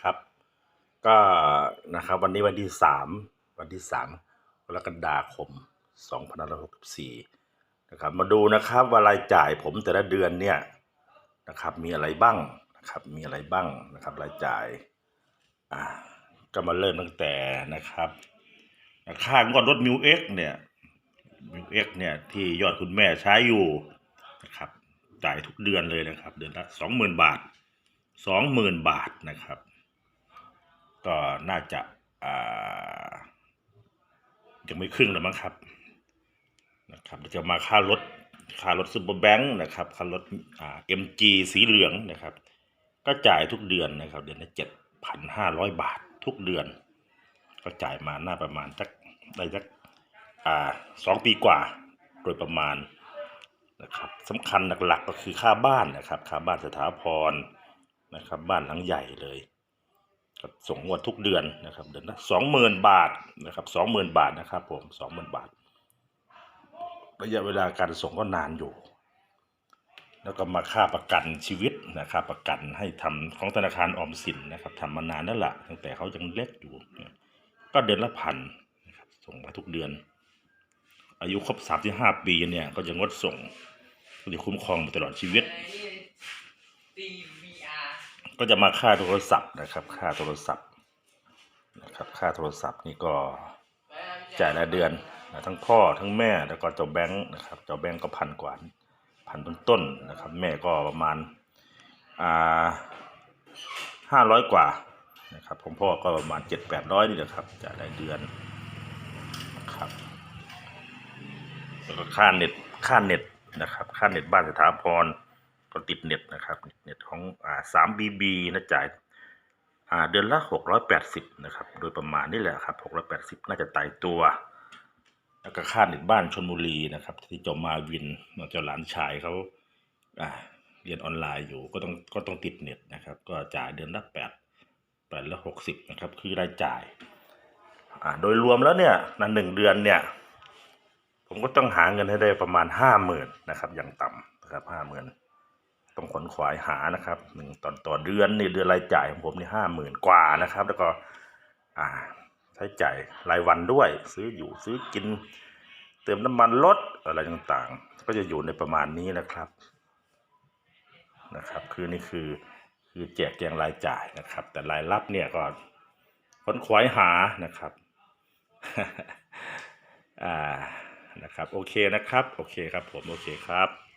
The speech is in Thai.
ครับ ก็นะครับวันนี้วันที่สามวันที่สามกรกฎาคมสองพันห้าร้อยหกสิบสี่นะครับ มาดูนะครับว่ารายจ่ายผมแต่ละเดือนเนี่ยนะครับ มีอะไรบ้างนะครับ มีอะไรบ้างนะครับ รายจ่ายอ่าก็มาเริ่มตั้งแต่นะครับค่างวดรถมิวเอ็กเนี่ยมิวเอ็กเนี่ยที่ยอดคุณแม่ใช้อยู่นะครับจ่ายทุกเดือนเลยนะครับ เดือนละสองหมื่นบาทสองหมื่นบาทนะครับ ก็น่าจะยังไม่ครึ่งแล้วมั้งครับนะครับเดี๋ยวจะมาค่ารถค่ารถซูเปอร์แบงค์นะครับค่ารถอ่า MG สีเหลืองนะครับ ก็จ่ายทุกเดือนนะครับ เดือนละเจ็ดพันห้าร้อยบาททุกเดือน ก็จ่ายมาหน้าประมาณสักได้สักสองปีกว่าโดยประมาณนะครับสำคัญหลักๆก็คือค่าบ้านนะครับ ค่าบ้านสถาพรนะครับ บ้านหลังใหญ่เลย ครับส่งงวดทุกเดือนนะครับเดือนละสองหมื่นบาทนะครับสองหมื่นบาทนะครับผมสองหมื่นบาท ระยะเวลาการส่งก็นานอยู่ แล้วก็มาค่าประกันชีวิตนะครับประกันให้ทำของธนาคารออมสินนะครับทำมานานนั่นแหละตั้งแต่เขายังเล็กอยู่ ก็เดือนละพันนะครับส่งมาทุกเดือน อายุครบสามสิบห้าปีเนี่ยก็จะงดส่งก็จะคุ้มครองมาตลอดชีวิต DVR ก็จะมาค่าโทรศัพท์นะครับ ค่าโทรศัพท์นะครับค่าโทรศัพท์นี่ก็จ่ายรายเดือนนะทั้งพ่อทั้งแม่แล้วก็เจ้าแบงค์นะครับเจ้าแบงค์ก็พันกว่าพันต้นๆนะครับ แม่ก็ประมาณอ่าห้าร้อยกว่านะครับของพ่อก็ประมาณเจ็ดแปดร้อยนี่แหละครับจ่ายรายเดือนนะครับแล้วก็ค่าเน็ตค่าเน็ตนะครับ ค่าเน็ตบ้านสถาพร ก็ติดเน็ตนะครับ เน็ตของอ่าสามบีบีนะจ่ายอ่าเดือนละหกร้อยแปดสิบนะครับ โดยประมาณนี่แหละครับหกร้อยแปดสิบน่าจะตายตัว แล้วก็ค่าเน็ตบ้านชนบุรีนะครับ ที่จอมาวินนอกจากหลานชายเขาอ่าเรียนออนไลน์อยู่ก็ต้องก็ต้องติดเน็ตนะครับ ก็จ่ายเดือนละแปดแปดละหกสิบนะครับ คือรายจ่ายอ่าโดยรวมแล้วเนี่ยในหนึ่งเดือนเนี่ย ผมก็ต้องหาเงินให้ได้ประมาณห้าหมื่นนะครับ อย่างต่ำนะครับห้าหมื่น ต้องขนขวายหานะครับหนึ่งตอนต่อเดือนนี่เดือนรายจ่ายของผมนี่ห้าหมื่นกว่านะครับ แล้วก็อ่าใช้จ่ายรายวันด้วย ซื้ออยู่ซื้อกิน เติมน้ำมันรถอะไรต่างๆ ก็จะอยู่ในประมาณนี้นะครับนะครับ คือนี่คือคือแจกแจงรายจ่ายนะครับ แต่รายรับเนี่ยก็ขนขวายหานะครับอ่านะครับ โอเคนะครับ โอเคครับผม โอเคครับ